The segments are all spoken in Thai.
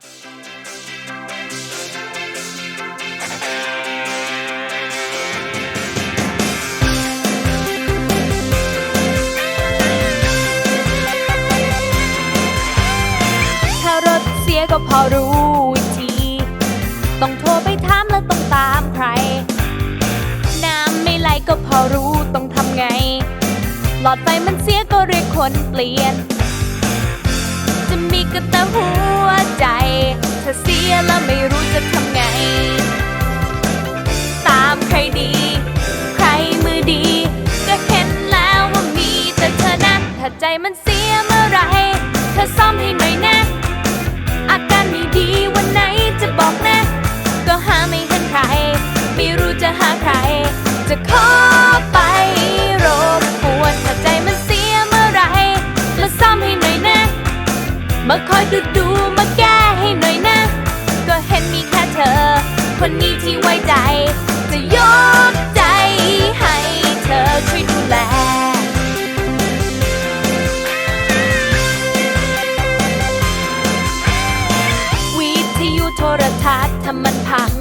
ถ้ารถเสียก็พอรู้วิธี ต้องโทรไปถามแล้วต้องตามใคร น้ำไม่ไหลก็พอรู้ต้องทำไง หลอดไฟมันเสียก็เรียกคนเปลี่ยน มีก็แต่หัวใจ ถ้าเสียแล้วไม่รู้จะทำไง ตามใครดี ใครมือดี ก็เห็นแล้วว่ามีแต่เธอนะ ถ้าใจมันเสียเมื่อไร เธอซ่อมให้หน่อยนะ คนนี้ที่ไว้ใจ จะยกใจให้เธอช่วยดูแลวิทยุโทรทัศน์ถ้ามันพัง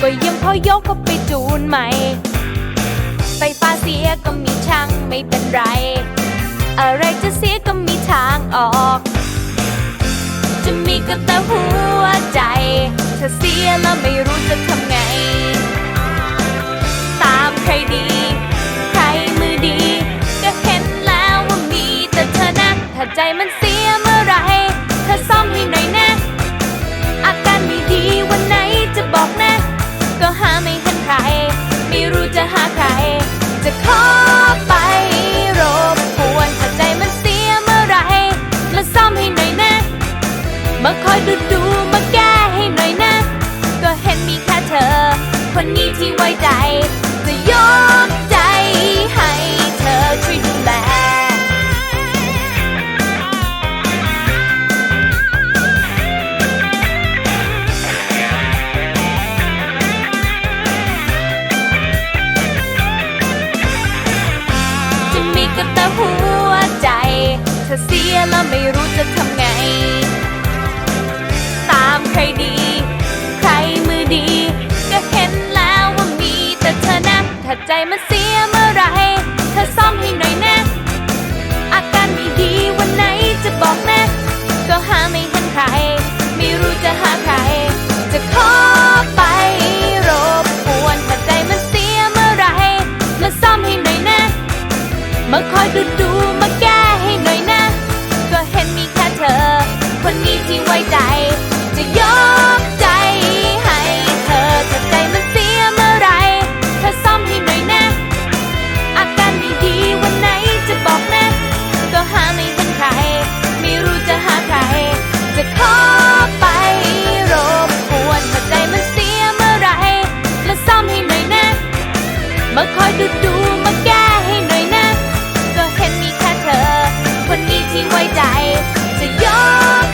ก็ยังพอยกก็ไปจูนใหม่ไฟฟ้าเสียก็มีช่างไม่เป็นไร อะไรจะเสียก็มีทางออก จะมีก็แต่หัวใจ ถ้าเสียแล้วไม่รู้จะทำไง ตามใครดี ใครมือดี ก็เห็นแล้วว่ามีแต่เธอนะถ้าใจมันเสียเมื่อไรเธอซ่อมให้หน่อยนะ อาการไม่ดีวันไหนจะบอกนะ ก็หาไม่เห็นใคร ไม่รู้จะหาใคร จะขอ คนนี้ที่ไว้ใจจะยกใจให้เธอช่วยดูแลจะมีก็แต่หัวใจถ้าเสียแล้วไม่รู้จะทำไง ตามใครดี มันเสียเมื่อไรเธอซ่อมให้หน่อยแนะอาการไม่ดีวันไหนจะบอกแนะก็หาไม่เห็นใคร ไม่รู้จะหาใคร จะขอไปรบกวนถ้าใจมันเสียเมื่อไรมาซ่อมให้หน่อยแนะมาคอยดูดู มาคอยดูดูมาแก้ให้หน่อยนะ ก็เห็นมีแค่เธอ คนนี้ที่ไว้ใจ จะยอม